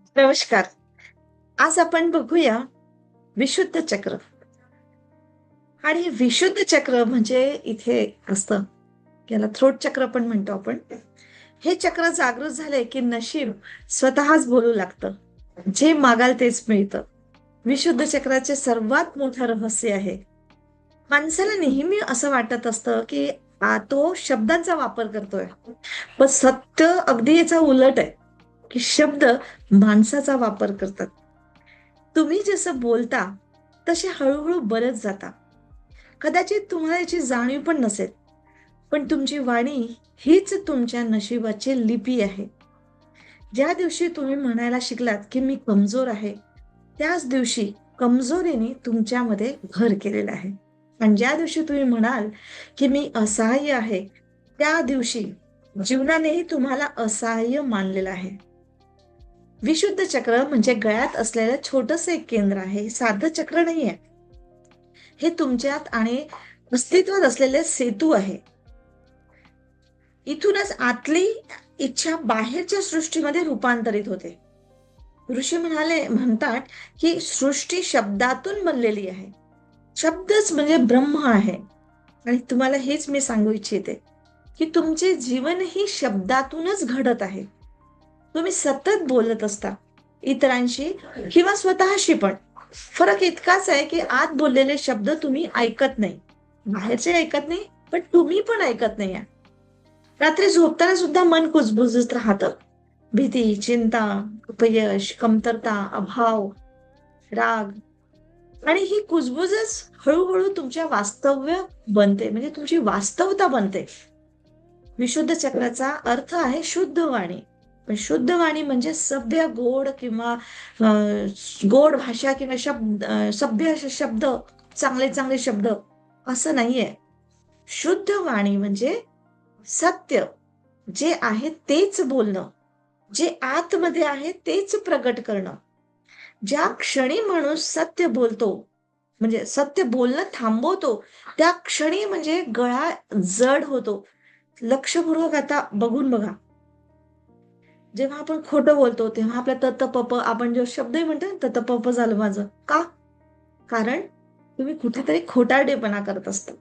नमस्कार. आज आपण बघूया विशुद्ध चक्र. आणि विशुद्ध चक्र म्हणजे इथे असतं याला थ्रोट चक्र पण म्हणतो आपण. हे चक्र जागृत झाले की नशीब स्वतःच बोलू लागतं. जे मागाल तेच मिळतं. विशुद्ध चक्राचे सर्वात मोठं रहस्य आहे. माणसाला नेहमी असं वाटत असतं की तो शब्दांचा वापर करतोय. पण सत्य अगदी याचा उलट आहे. की शब्द माणसाचा वापर करतात. तुम्ही जसं बोलता तसे हळूहळू बरत जाता. कदाचित तुम्हाला याची जाणीव पण नसेल पण तुमची वाणी हीच तुमच्या नशिबाची लिपी आहे. ज्या दिवशी तुम्ही म्हणायला शिकलात की मी कमजोर आहे त्याच दिवशी कमजोरीने तुमच्यामध्ये घर केलेलं आहे. आणि ज्या दिवशी तुम्ही म्हणाल की मी असहाय्य आहे त्या दिवशी जीवनानेही तुम्हाला असहाय्य मानलेलं आहे. विशुद्ध चक्र म्हणजे गळ्यात असलेलं छोटस एक केंद्र आहे. साधं चक्र नाही आहे हे तुमच्यात आणि अस्तित्वात असलेले सेतू आहे. इथूनच आतली इच्छा बाहेरच्या सृष्टीमध्ये रूपांतरित होते. ऋषी म्हणाले म्हणतात की सृष्टी शब्दातून बनलेली आहे. शब्दच म्हणजे ब्रह्म आहे. आणि तुम्हाला हेच मी सांगू इच्छिते की तुमचे जीवन ही शब्दातूनच घडत आहे. तुम्ही सतत बोलत असता इतरांशी किंवा स्वतःशी पण. फरक इतकाच आहे की आत बोललेले शब्द तुम्ही ऐकत नाही. बाहेरचे ऐकत नाही पण तुम्ही पण ऐकत नाही. रात्री झोपताना सुद्धा मन कुजबुजत राहतं. भीती चिंता अपयश कमतरता अभाव राग. आणि ही कुजबुजच हळूहळू तुमच्या वास्तव्य बनते म्हणजे तुमची वास्तवता बनते. विशुद्ध चक्राचा अर्थ आहे शुद्ध वाणी. पण शुद्ध वाणी म्हणजे सभ्य गोड किंवा गोड भाषा किंवा शब्द सभ्य शब्द चांगले चांगले शब्द असं नाहीये. शुद्ध वाणी म्हणजे सत्य जे आहे तेच बोलणं जे आतमध्ये आहे तेच प्रकट करणं. ज्या क्षणी माणूस सत्य बोलतो म्हणजे सत्य बोलणं थांबवतो त्या क्षणी म्हणजे गळा जड होतो. लक्षपूर्वक आता बघून बघा. जेव्हा आपण खोटं बोलतो तेव्हा आपल्या तत पप आपण जो शब्दही म्हणतो तत पप झालं माझं. का? कारण तुम्ही कुठेतरी खोटारडेपणा करत असता.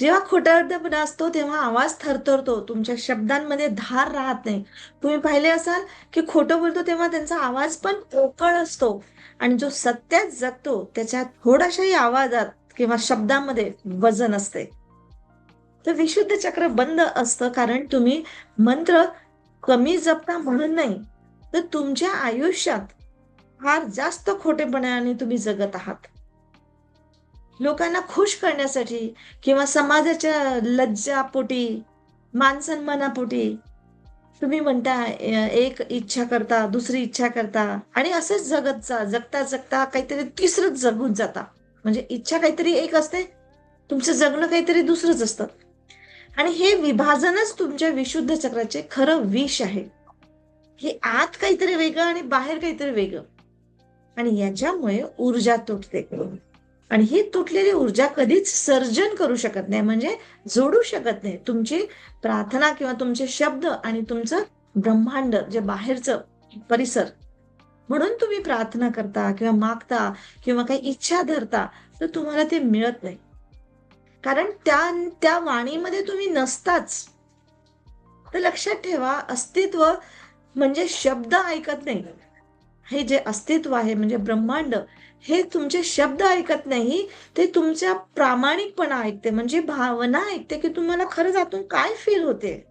जेव्हा खोटारडेपणा असतो तेव्हा आवाज थरथरतो तुमच्या शब्दांमध्ये धार राहत नाही. तुम्ही पाहिले असाल की खोटं बोलतो तेव्हा त्यांचा आवाज पण पोकळ असतो. आणि जो सत्यात जगतो त्याच्या थोड्याशाही आवाजात किंवा शब्दामध्ये वजन असते. तर विशुद्ध चक्र बंद असतं कारण तुम्ही मंत्र कमी जपता म्हणून नाही तर तुमच्या आयुष्यात फार जास्त खोटेपणाने तुम्ही जगत आहात. लोकांना खुश करण्यासाठी किंवा समाजाच्या लज्जापोटी मानसन्मानापोटी तुम्ही म्हणता एक इच्छा करता दुसरी इच्छा करता आणि असंच जगत जा जगता जगता काहीतरी तिसरंच जगून जाता. म्हणजे इच्छा काहीतरी एक असते तुमचं जगणं काहीतरी दुसरंच असतं. आणि हे विभाजनच तुमच्या विशुद्ध चक्राचे खरं विष आहे. हे आत काहीतरी वेगळं आणि बाहेर काहीतरी वेगळं. आणि याच्यामुळे ऊर्जा तुटते. आणि ही तुटलेली ऊर्जा कधीच सर्जन करू शकत नाही. म्हणजे जोडू शकत नाही. तुमची प्रार्थना किंवा तुमचे शब्द आणि तुमचं ब्रह्मांड जे बाहेरचं परिसर म्हणून तुम्ही प्रार्थना करता किंवा मागता किंवा काही इच्छा धरता तर तुम्हाला ते मिळत नाही. कारण त्या त्या वाणीमध्ये तुम्ही नसताच. तर लक्षात ठेवा अस्तित्व म्हणजे शब्द ऐकत नाही. हे जे अस्तित्व आहे म्हणजे ब्रह्मांड हे तुमचे शब्द ऐकत नाही ते तुमच्या प्रामाणिकपणा ऐकते. म्हणजे भावना ऐकते की तुम्हाला खरंच आतून काय फील होते?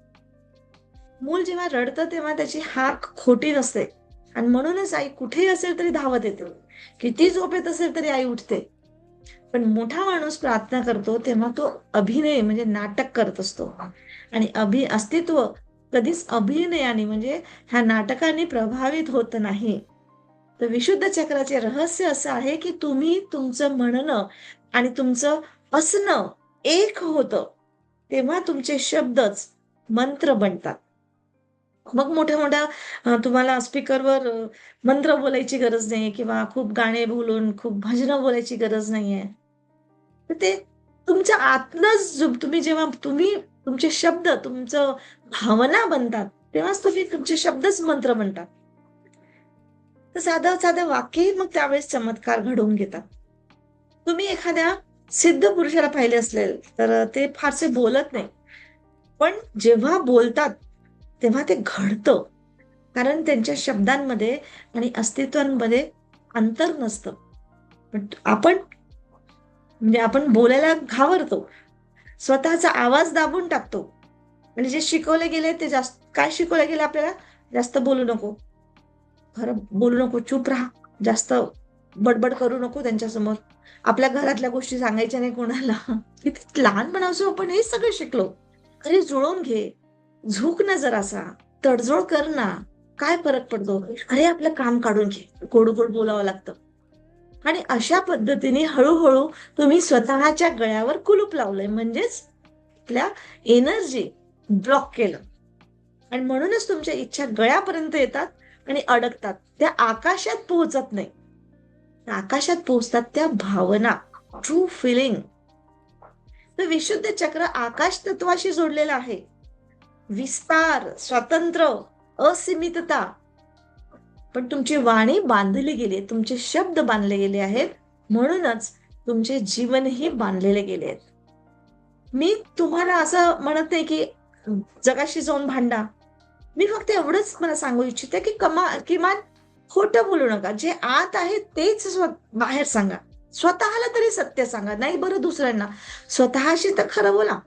मूल जेव्हा रडतं तेव्हा त्याची हाक खोटी नसते. आणि म्हणूनच आई कुठेही असेल तरी धावत येते. किती झोपेत असेल तरी आई उठते. पण मोठा माणूस प्रार्थना करतो तेव्हा तो अभिनय म्हणजे नाटक करत असतो. आणि अभि अस्तित्व कधीच अभिनयाने म्हणजे ह्या नाटकाने प्रभावित होत नाही. तर विशुद्ध चक्राचे रहस्य असं आहे की तुम्ही तुमचं म्हणणं आणि तुमचं असणं एक होतं तेव्हा तुमचे शब्दच मंत्र बनतात. मग मोठ्या मोठ्या तुम्हाला स्पीकरवर मंत्र बोलायची गरज नाही किंवा खूप गाणे बोलून खूप भजनं बोलायची गरज नाहीये. तर ते तुमच्या आतनच तुम्ही जेव्हा तुम्ही तुमचे शब्द तुमचं भावना बनतात तेव्हाच तुम्ही तुमचे शब्दच मंत्र म्हणतात. तर साधं साधं वाक्यही मग त्यावेळेस चमत्कार घडवून घेतात. तुम्ही एखाद्या सिद्ध पुरुषाला पाहिले असेल तर ते फारसे बोलत नाही. पण जेव्हा बोलतात तेव्हा ते घडतं. कारण त्यांच्या शब्दांमध्ये आणि अस्तित्वांमध्ये अंतर नसतं. पण आपण म्हणजे आपण बोलायला घाबरतो. स्वतःचा आवाज दाबून टाकतो. म्हणजे जे शिकवले गेले ते जास्त काय शिकवले गेले आपल्याला? जास्त बोलू नको. खरं बोलू नको चूप राहा. जास्त बडबड करू नको त्यांच्यासमोर. आपल्या घरातल्या गोष्टी सांगायच्या नाही कोणाला. किती लहानपणापासून आपण हे सगळं शिकलो. अरे जुळवून घे. झुक ना जरासा. तडजोड कर ना. काय फरक पडतो? अरे आपलं काम काढून घे. गोड गोड बोलावं लागतं. आणि अशा पद्धतीने हळूहळू तुम्ही स्वतःच्या गळ्यावर कुलूप लावलंय. म्हणजेच आपल्या एनर्जी ब्लॉक केलं. आणि म्हणूनच तुमच्या इच्छा गळ्यापर्यंत येतात आणि अडकतात. त्या आकाशात पोहोचत नाही. आकाशात पोहोचतात त्या भावना ट्रू फिलिंग तर विशुद्ध चक्र आकाश तत्वाशी जोडलेलं आहे. विस्तार स्वातंत्र्य असीमितता पण तुमची वाणी बांधली गेली तुमचे शब्द बांधले गेले आहेत म्हणूनच तुमचे जीवनही बांधलेले गेले आहेत. मी तुम्हाला असं म्हणत नाही की जगाशी जाऊन भांडा. मी फक्त एवढंच मला सांगू इच्छिते की कमा किमान खोटं बोलू नका. जे आत आहे तेच स्व बाहेर सांगा. स्वतःला तरी सत्य सांगा नाही बरं दुसऱ्यांना. स्वतःशी तर खरं बोला.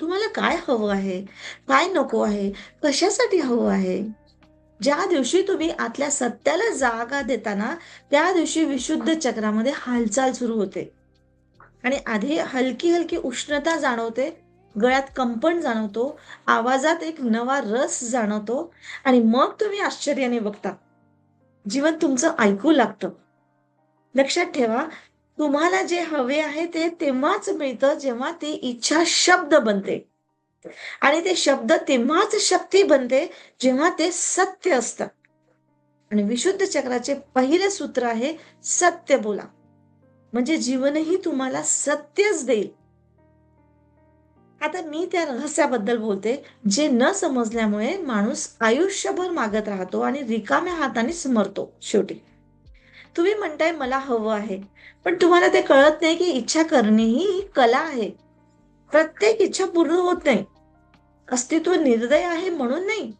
तुम्हाला काय हवं आहे? काय नको आहे? कशासाठी हवं आहे? ज्या दिवशी तुम्ही आतल्या सत्याला जागा देताना त्या दिवशी विशुद्ध चक्रामध्ये हालचाल सुरू होते. आणि आधी हलकी हलकी उष्णता जाणवते गळ्यात कंपन जाणवतो आवाजात एक नवा रस जाणवतो आणि मग तुम्ही आश्चर्याने बघता. जीवन तुमचं ऐकू लागतं. लक्षात ठेवा तुम्हाला जे हवे आहे ते तेव्हाच मिळतं जेव्हा ती इच्छा शब्द बनते. आणि ते शब्द तेव्हाच शक्ती बनते जेव्हा ते सत्य असतं. आणि विशुद्ध चक्राचे पहिले सूत्र आहे सत्य बोला. म्हणजे जीवनही तुम्हाला सत्यच देईल. आता मी त्या रहस्याबद्दल बोलते जे न समजल्यामुळे माणूस आयुष्यभर मागत राहतो आणि रिकाम्या हाताने समरतो शेवटी. तुम्ही म्हणताय मला हवं आहे. पण तुम्हाला ते कळत नाही की इच्छा करणे ही कला आहे. प्रत्येक इच्छा पूर्ण होत नाही. अस्तित्व निर्दय आहे म्हणून नाही.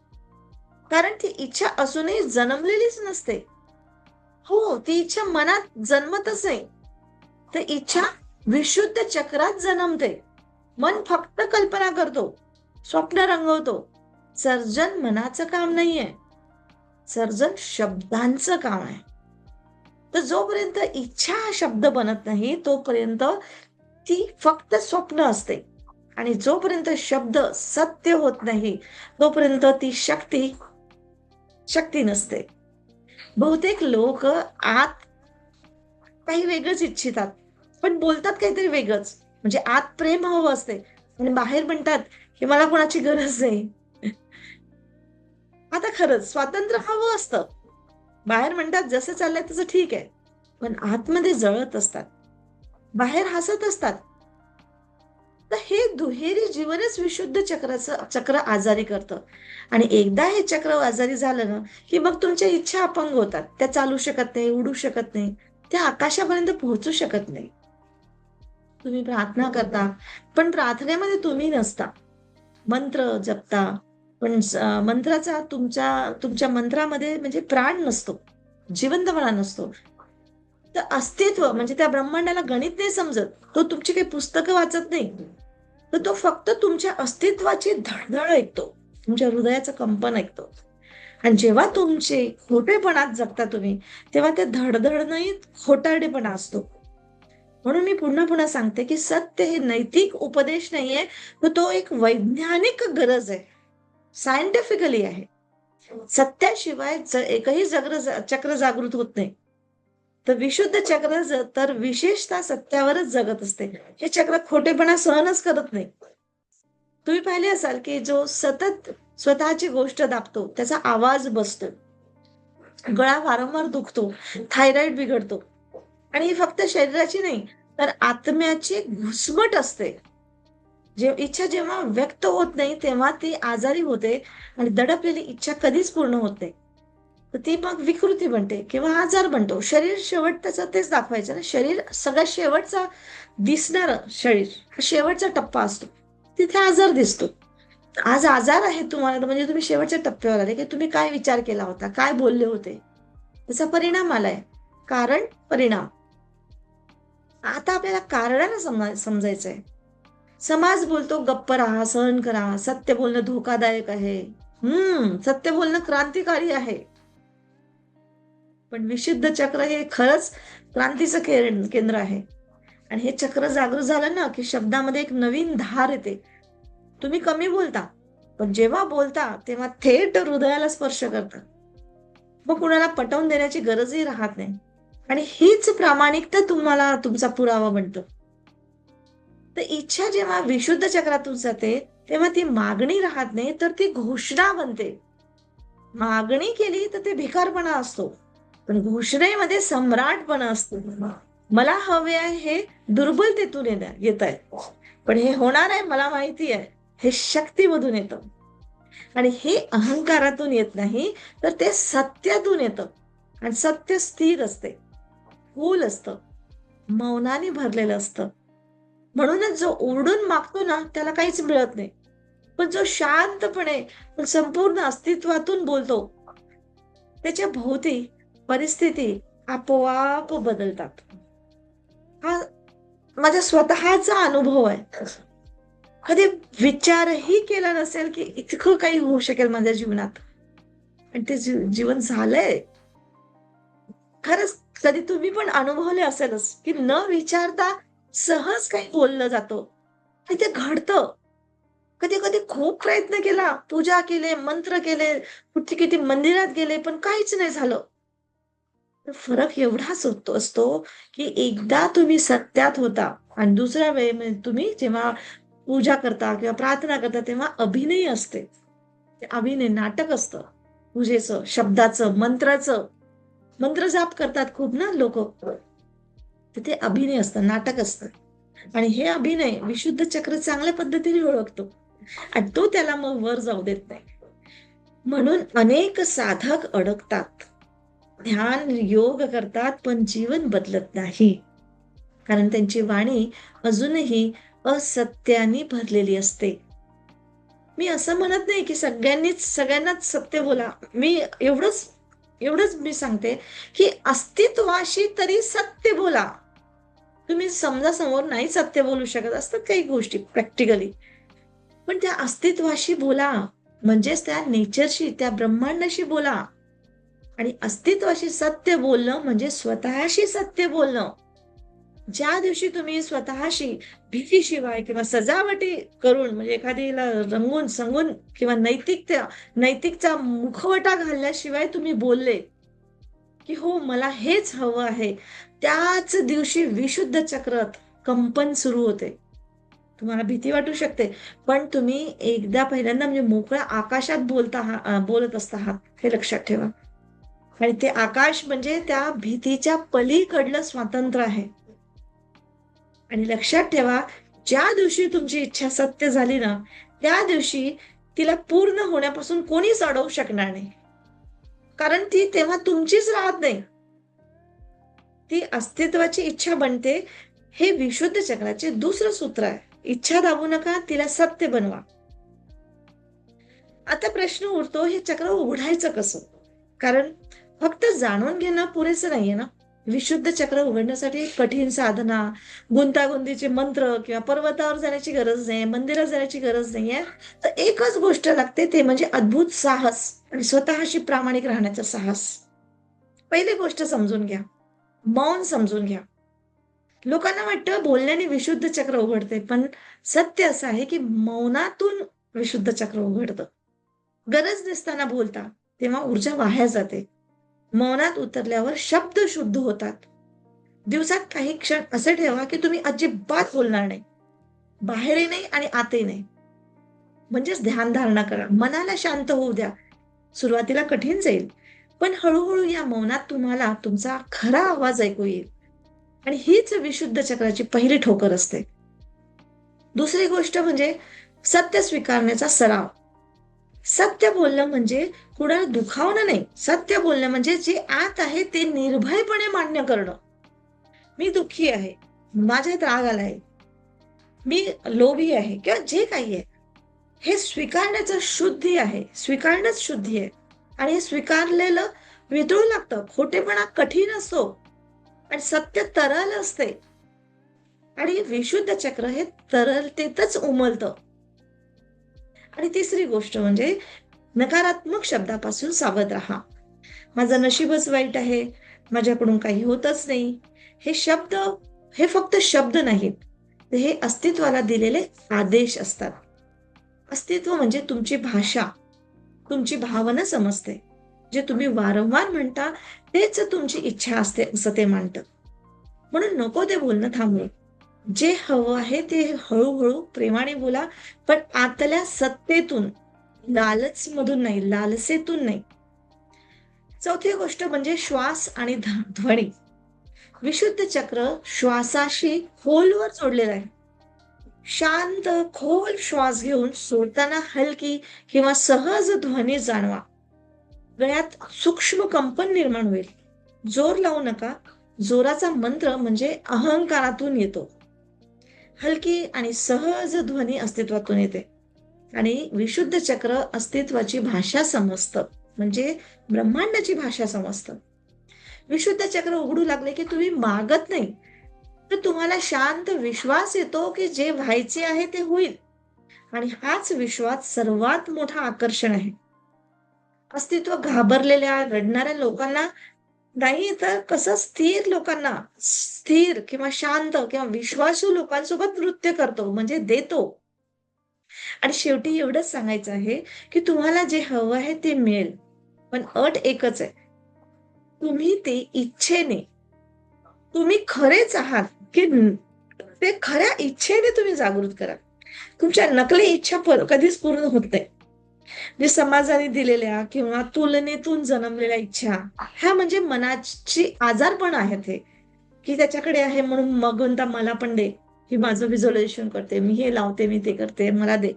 कारण ती इच्छा असूनही जन्मलेलीच नसते. हो ती इच्छा मनात जन्मतच नाही. तर इच्छा विशुद्ध चक्रात जन्मते. मन फक्त कल्पना करतो. स्वप्न रंगवतो. सर्जन मनाचं काम नाहीये. सर्जन शब्दांचं काम आहे. तर जोपर्यंत इच्छा हा शब्द बनत नाही तोपर्यंत ती फक्त स्वप्न असते. आणि जोपर्यंत शब्द सत्य होत नाही तोपर्यंत ती शक्ती शक्ती नसते. बहुतेक लोक आत काही वेगळंच इच्छितात पण बोलतात काहीतरी वेगळंच. म्हणजे आत प्रेम हवं असते. आणि बाहेर म्हणतात की मला कोणाची गरज नाही आता खरंच स्वातंत्र्य हवं असतं. बाहेर म्हणतात जसं चाललंय तसं ठीक आहे. पण आतमध्ये जळत असतात. बाहेर हसत असतात. तर हे दुहेरी जीवनच विशुद्ध चक्राचं चक्र आजारी करतं. आणि एकदा हे चक्र आजारी झालं ना की मग तुमच्या इच्छा अपंग होतात. त्या चालू शकत नाही उडू शकत नाही. त्या आकाशापर्यंत पोहोचू शकत नाही. तुम्ही प्रार्थना करता पण प्रार्थनेमध्ये तुम्ही नसता. मंत्र जपता पण मंत्राचा तुमच्या तुमच्या मंत्रामध्ये म्हणजे प्राण नसतो. जिवंतपणा नसतो. तर अस्तित्व म्हणजे त्या ब्रह्मांडाला गणित नाही समजत तो तुमची काही पुस्तकं वाचत नाही. तर तो फक्त तुमच्या अस्तित्वाची धडधड ऐकतो तुमच्या हृदयाचं कंपन ऐकतो. आणि जेव्हा तुमचे खोटेपणात जगता तुम्ही तेव्हा ते धडधड नाही खोटारडेपणा असतो. म्हणून मी पुन्हा पुन्हा सांगते की सत्य हे नैतिक उपदेश नाहीये तर तो एक वैज्ञानिक गरज आहे. सायंटिफिकली आहे. सत्याशिवाय एकही जग्र चक्र जागृत होत नाही. तर विशुद्ध चक्र तर विशेषतः सत्यावरच जगत असते. हे चक्र खोटेपणा सहनच करत नाही. तुम्ही पाहिले असाल की जो सतत स्वतःची गोष्ट दाबतो त्याचा आवाज बसतो. गळा वारंवार दुखतो थायरॉइड बिघडतो. आणि ही फक्त शरीराची नाही तर आत्म्याची घुसमट असते. जे इच्छा जेव्हा व्यक्त होत नाही तेव्हा ती आजारी होते आणि दडपलेली इच्छा कधीच पूर्ण होत नाही. तर ती मग विकृती बनते किंवा आजार बनतो. शरीर शेवट त्याचं तेच दाखवायचं ना. शरीर सगळ्यात शेवटचा दिसणार शरीर हा शेवटचा टप्पा असतो. तिथे आजार दिसतो. आज आजार आहे तुम्हाला म्हणजे तुम्ही शेवटच्या टप्प्यावर आले की तुम्ही काय विचार केला होता काय बोलले होते? त्याचा परिणाम आलाय. कारण परिणाम. आता आपल्याला कारणाला समजा आहे समाज बोलतो गप्प राहा सहन करा. सत्य बोलणं धोकादायक आहे. हम्म सत्य बोलणं क्रांतिकारी आहे. पण विशुद्ध चक्र हे खरंच क्रांतीचं केंद्र आहे. आणि हे चक्र जागृत झालं ना की शब्दामध्ये एक नवीन धार येते. तुम्ही कमी बोलता पण जेव्हा बोलता तेव्हा थेट हृदयाला स्पर्श करता. मग कुणाला पटवून देण्याची गरजही राहत नाही. आणि हीच प्रामाणिकता तुम्हाला तुमचा पुरावा बनतो. तर इच्छा जेव्हा विशुद्ध चक्रातून जाते तेव्हा ती मागणी राहत नाही तर ती घोषणा बनते. मागणी केली तर ते भिकारपणा असतो. पण घोषणेमध्ये सम्राटपणा असतो. मला हवे आहे हे दुर्बलतेतून येत आहे. पण हे होणार आहे मला माहिती आहे. हे शक्तीमधून येतं. आणि हे अहंकारातून येत नाही तर ते सत्यातून येतं. आणि सत्य स्थिर असते. फूल असतं. मौनाने भरलेलं असतं. म्हणूनच जो ओरडून मागतो ना त्याला काहीच मिळत नाही. पण जो शांतपणे संपूर्ण अस्तित्वातून बोलतो त्याच्या भोवती परिस्थिती आपोआप बदलतात. हा माझा स्वतःचा अनुभव आहे. कधी विचारही केला नसेल की इतकं काही होऊ शकेल माझ्या जीवनात. आणि ते जीवन झालंय. खरंच कधी तुम्ही पण अनुभवले असेलच की न विचारता सहज काही बोललं जातं. आणि ते घडतं. कधी कधी खूप प्रयत्न केला. पूजा केले मंत्र केले कुठे किती मंदिरात गेले पण काहीच नाही झालं. फरक एवढाच होतो असतो की एकदा तुम्ही सत्यात होता आणि दुसऱ्या वेळे तुम्ही जेव्हा पूजा करता किंवा प्रार्थना करता तेव्हा अभिनय असते. अभिनय नाटक असतं. पूजेचं शब्दाचं मंत्राचं. मंत्र जाप करतात खूप ना लोक. ते अभिनय असतं नाटक असतं. आणि हे अभिनय विशुद्ध चक्र चांगल्या पद्धतीने ओळखतो. आणि तो त्याला मग वर जाऊ देत नाही. म्हणून अनेक साधक अडकतात. ध्यान योग करतात पण जीवन बदलत नाही. कारण त्यांची वाणी अजूनही असत्याने भरलेली असते. मी असं म्हणत नाही की सगळ्यांनीच सगळ्यांनाच सत्य बोला. मी एवढंच एवढंच मी सांगते की अस्तित्वाशी तरी सत्य बोला. तुम्ही समजा समोर नाही सत्य बोलू शकत असतात काही गोष्टी प्रॅक्टिकली. पण त्या अस्तित्वाशी बोला. म्हणजेच त्या नेचरशी त्या ब्रह्मांडाशी बोला. आणि अस्तित्वाशी सत्य बोलणं म्हणजे स्वतःशी सत्य बोलणं. ज्या दिवशी तुम्ही स्वतःशी भीतीशिवाय किंवा सजावटी करून म्हणजे एखादीला रंगून संगून किंवा नैतिकता नैतिकचा मुखवटा घालल्याशिवाय तुम्ही बोलले की हो मला हेच हवं आहे. त्याच दिवशी विशुद्ध चक्रात कंपन सुरू होते. तुम्हाला भीती वाटू शकते पण तुम्ही एकदा पहिल्यांदा म्हणजे मोकळ्या आकाशात बोलता बोलत असता हे लक्षात ठेवा. आणि ते आकाश म्हणजे त्या भीतीच्या पलीकडलं स्वातंत्र्य आहे. आणि लक्षात ठेवा ज्या दिवशी तुमची इच्छा सत्य झाली ना त्या दिवशी तिला पूर्ण होण्यापासून कोणीच अडवू शकणार नाही. कारण ती तेव्हा तुमचीच राहत नाही. ती अस्तित्वाची इच्छा बनते हे विशुद्ध चक्राचे दुसरं सूत्र आहे. इच्छा दाबू नका तिला सत्य बनवा. आता प्रश्न उरतो हे चक्र उघडायचं कसं? कारण फक्त जाणून घेणं पुरेसं नाहीये ना? विशुद्ध चक्र उघडण्यासाठी कठीण साधना गुंतागुंतीचे मंत्र किंवा पर्वतावर जाण्याची गरज नाही मंदिरात जाण्याची गरज नाहीये. तर एकच गोष्ट लागते ते म्हणजे अद्भुत साहस आणि स्वतःशी प्रामाणिक राहण्याचं साहस. पहिली गोष्ट समजून घ्या. मौन समजून घ्या. लोकांना वाटतं बोलण्याने विशुद्ध चक्र उघडते पण सत्य असं आहे की मौनातून विशुद्ध चक्र उघडतं. गरज नसताना बोलता तेव्हा ऊर्जा वाह्या जाते. मौनात उतरल्यावर शब्द शुद्ध होतात. दिवसात काही क्षण असे ठेवा की तुम्ही अजिबात बोलणार नाही. बाहेरही नाही आणि आतही नाही. म्हणजेच ध्यान धारणा करा. मनाला शांत होऊ द्या. सुरुवातीला कठीण जाईल. पण हळूहळू या मौनात तुम्हाला तुमचा खरा आवाज ऐकू येईल. आणि हीच विशुद्ध चक्राची पहिली ठोकर असते. दुसरी गोष्ट म्हणजे सत्य स्वीकारण्याचा सराव. सत्य बोलणं म्हणजे कुणाला दुखावणं नाही. सत्य बोलणं म्हणजे जे आत आहे ते निर्भयपणे मान्य करणं. मी दुःखी आहे. माझ्यात राग आलाय. मी लोभी आहे किंवा जे काही आहे. हे स्वीकारण्याचं शुद्धी आहे. स्वीकारणंच शुद्धी आहे. आणि हे स्वीकारलेलं वितळू लागतं. खोटेपणा कठीण असतो. आणि सत्य तरल असते. आणि विशुद्ध चक्र हे तरलतेतच उमलतं. आणि तिसरी गोष्ट म्हणजे नकारात्मक शब्दापासून सावध राहा. माझं नशीबच वाईट आहे. माझ्याकडून काही होतच नाही. हे शब्द हे फक्त शब्द नाहीत. हे अस्तित्वाला दिलेले आदेश असतात. अस्तित्व म्हणजे तुमची भाषा. तुमची भावना समजते. जे तुम्ही वारंवार म्हणता तेच तुमची इच्छा असते असं ते मांडत. म्हणून नको ते बोलणं थांबू. जे हवं आहे ते हळूहळू प्रेमाने बोला पण आतल्या सत्तेतून लालच मधून नाही लालसेतून नाही. चौथी गोष्ट म्हणजे श्वास आणि ध्वनी. विशुद्ध चक्र श्वासाशी खोलवर जोडलेलं आहे. शांत खोल श्वास घेऊन सोडताना हलकी किंवा सहज ध्वनी जाणवा. गळ्यात सूक्ष्म कंपन निर्माण होईल. जोर लावू नका. जोराचा मंत्र म्हणजे अहंकारातून येतो. हलकी आणि सहज ध्वनी अस्तित्वातून येते. आणि विशुद्ध चक्र अस्तित्वाची भाषा समजतं. म्हणजे ब्रह्मांडाची भाषा समजतं. विशुद्ध चक्र उघडू लागले की तुम्ही मागत नाही. तर तुम्हाला शांत विश्वास येतो की जे व्हायचे आहे ते होईल. आणि हाच विश्वास सर्वात मोठा आकर्षण आहे. अस्तित्व घाबरलेल्या रडणाऱ्या लोकांना नाही तर कसं स्थिर लोकांना स्थिर किंवा शांत किंवा विश्वासू लोकांसोबत नृत्य करतो म्हणजे देतो. आणि शेवटी एवढंच सांगायचं आहे की तुम्हाला जे हवं आहे ते मिळेल. पण अट एकच आहे. तुम्ही ते इच्छेने तुम्ही खरेच आहात की ते खऱ्या इच्छेने तुम्ही जागृत करा. तुमच्या नकली इच्छा कधीच पूर्ण होत नाही. जे समाजाने दिलेल्या किंवा तुलनेतून जन्मलेल्या इच्छा ह्या म्हणजे मनाची आजारपण आहेत हे. की त्याच्याकडे आहे म्हणून मगवंता मला पण दे. की माझं व्हिज्युअलायझेशन करते. मी हे लावते मी ते करते. मला दे.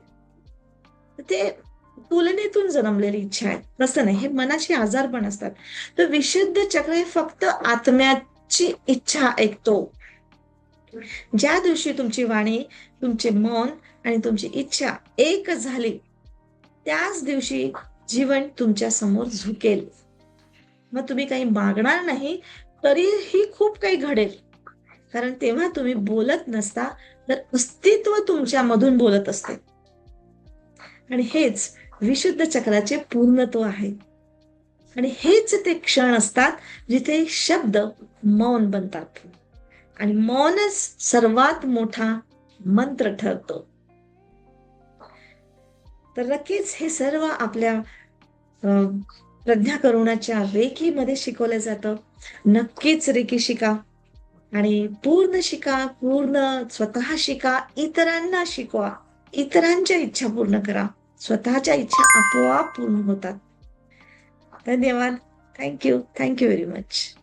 ते तुलनेतून जन्मलेली इच्छा आहे. तसं नाही हे मनाचे आजार पण असतात. तर विशुद्ध चक्र हे फक्त आत्म्याची इच्छा ऐकतो. ज्या दिवशी तुमची वाणी तुमचे मन आणि तुमची इच्छा एक झाली त्याच दिवशी जीवन तुमच्यासमोर झुकेल. मग तुम्ही काही मागणार नाही तरीही खूप काही घडेल. कारण तेव्हा तुम्ही बोलत नसता तर अस्तित्व तुमच्यामधून बोलत असते. आणि हेच विशुद्ध चक्राचे पूर्णत्व आहे. आणि हेच ते क्षण असतात जिथे शब्द मौन बनतात. आणि मौनच सर्वात मोठा मंत्र ठरतो. तर नक्कीच हे सर्व आपल्या प्रज्ञा करुणाच्या रेखीमध्ये शिकवलं जातं. नक्कीच रेखी शिका. आणि पूर्ण शिका पूर्ण स्वतः शिका इतरांना शिकवा. इतरांच्या इच्छा पूर्ण करा. स्वतःच्या इच्छा आपोआप पूर्ण होतात. धन्यवाद. Thank you thank you very much